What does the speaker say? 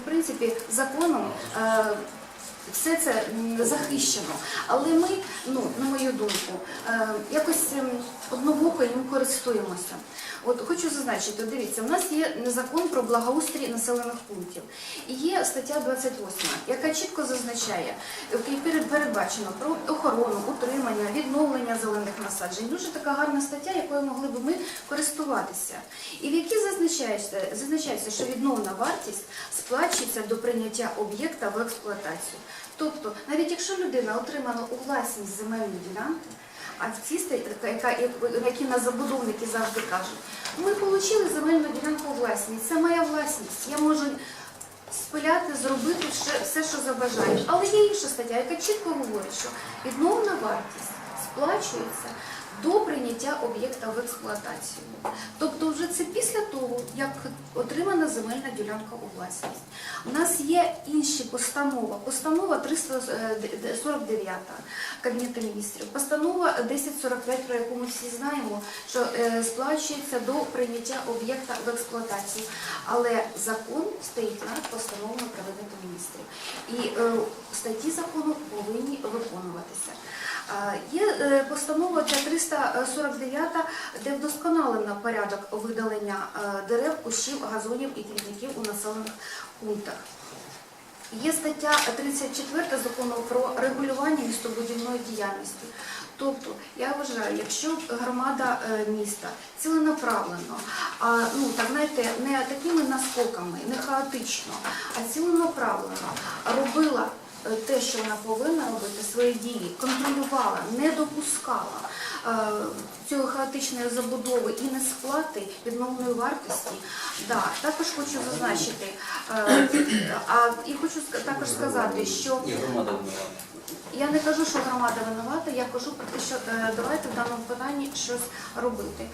В принципі, законом е, все це захищено. Але ми, ну, на мою думку, е, якось ем, однобоко їм користуємося. От хочу зазначити, дивіться, у нас є закон про благоустрій населених пунктів. І є стаття 28, яка чітко зазначає, в перед- передбачено про охорону, утримання, відновлення зелених насаджень. Дуже така гарна стаття, якою могли б ми користуватися. І в якій зазначається, зазначається, що відновна вартість сплачується до прийняття об'єкта в експлуатацію. Тобто, навіть якщо людина отримала у власність земельну ділянку, а статті, яка, які нас забудовники завжди кажуть, ми отримали земельну ділянку у власність, це моя власність, я можу спиляти, зробити все, що забажаю. Але є інша стаття, яка чітко говорить, що відновна вартість сплачується до прийняття об'єкта в експлуатацію. Тобто вже це після того, як отримана земельна ділянка у власність. У нас є інші постанова. Постанова 349 Кабінету міністрів, постанова 1045, про яку ми всі знаємо, що е, сплачується до прийняття об'єкта в експлуатацію. Але закон стоїть над постановами Кабінету міністрів. І е, статті закону повинні виконуватися. Є е, постанова ця 349, де вдосконалено порядок видалення е, дерев, кущів, газонів і квітників у населених пунктах. Є стаття 34 закону про регулювання містобудівної діяльності. Тобто, я вважаю, якщо громада е, міста ціленаправленно, а ну так знаєте, не такими наскоками, не хаотично, а ціленаправленно робила те, що вона повинна робити, свої дії, контролювала, не допускала е, цього хаотичної забудови і несплати відновної вартості. Да, також хочу зазначити, е, а і хочу також сказати, що я не кажу, що громада винувата, я кажу про те, що е, давайте в даному питанні щось робити.